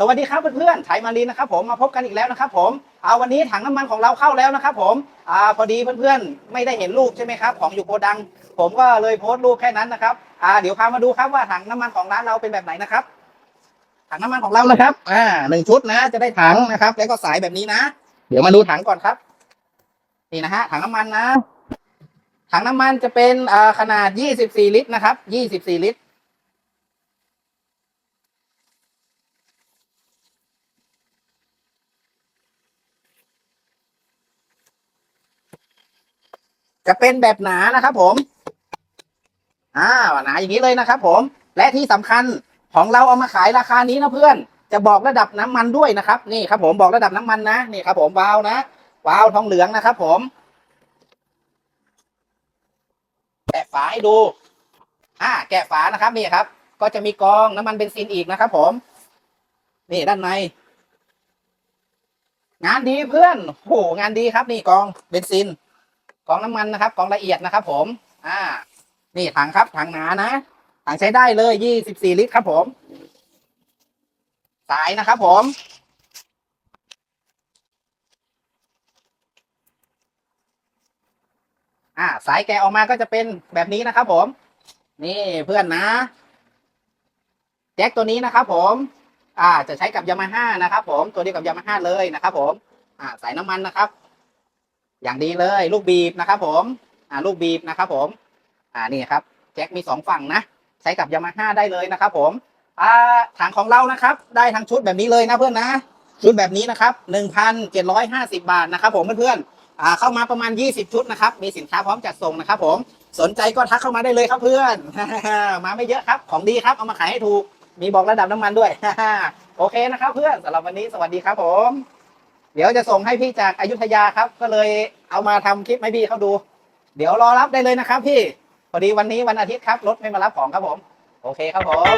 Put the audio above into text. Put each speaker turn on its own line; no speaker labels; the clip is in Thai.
สวัสดีครับเพื่อนๆไทมารีนะครับผมมาพบกันอีกแล้วนะครับผมเอาวันนี้ถังน้ำมันของเราเข้าแล้วนะครับผมอ่าพอดีเพื่อนๆไม่ได้เห็นรูปใช่ไหมครับของอยู่โกดัง ผมก็เลยโพสต์รูปแค่นั้นนะครับอ่าเดี๋ยวพามาดูครับว่าถังน้ำมันของร้านเราเป็นแบบไหนนะครับ ถังน้ำมันของเรานะครับอ่าหนึ่งชุดนะ จะได้ถังนะครับ แล้วก็สายแบบนี้นะ เดี๋ยวมาดูถังก่อนครับ นี่นะฮะถังน้ำมันนะ ถังน้ำมันจะเป็นอ่าขนาด 24 ลิตรนะครับ 24 ลิตร จะเป็นแบบหนานะครับ ผม อ่าหนาอย่างนี้เลยนะครับผม และที่สำคัญของเราเอามาขายราคานี้นะเพื่อน จะบอกระดับน้ำมันด้วยนะครับ นี่ครับผมบอกระดับน้ำมันนะนี่ครับ ผมวาวนะวาวทองเหลืองนะครับ ผมแกะฝาให้ดู อ่า แกะฝานะครับนี่ครับ ก็จะมีกองน้ำมันเบนซินอีกนะครับ ผม นี่ด้านในงานดีเพื่อนโหงานดีครับ นี่กองเบนซิน กองน้ำมันนะครับกองละเอียดนะครับ ผม อ่า นี่ถังครับถังหนานะถังใช้ได้เลยยี่สิบสี่ลิตรครับ ผม สายนะครับผมอ่าสายแกะออกมาก็จะเป็นแบบนี้นะครับ ผม นี่เพื่อนนะ แจ็คตัวนี้นะครับ ผม อ่า จะใช้กับยามาฮ่านะครับ ผมตัวนี้กับยามาฮ่าเลยนะครับ ผม อ่า สายน้ำมันนะครับ อย่างดีเลยลูกบีบนะครับผมอ่าลูกบีบนะครับผมอ่านี่ครับแจ็คมีสองฝั่งนะ ใช้กับยามาฮ่าได้เลยนะครับผมอ่าถังของเรานะครับ ได้ทั้งชุดแบบนี้เลยนะเพื่อนนะชุดแบบนี้นะครับหนึ่งพันเจ็ดร้อยห้าสิบาทนะครับผมเพื่อนๆอ่าเข้ามาประมาณยี่สิบชุดนะครับ มีสินค้าพร้อมจัดส่งนะครับผมสนใจก็ทักเข้ามาได้เลยครับเพื่อน มาไม่เยอะครับของดีครับเอามาขายให้ถูก มีบอกระดับน้ำมันด้วย โอเคนะครับเพื่อนสำหรับวันนี้สวัสดีครับผม เดี๋ยวจะส่งให้พี่จากอายุทยาครับ ก็เลยเอามาทำคลิปให้พี่เขาดู เดี๋ยวรอรับได้เลยนะครับ พี่พอดีวันนี้วันอาทิตย์ครับรถไม่มารับของครับผม โอเคครับผม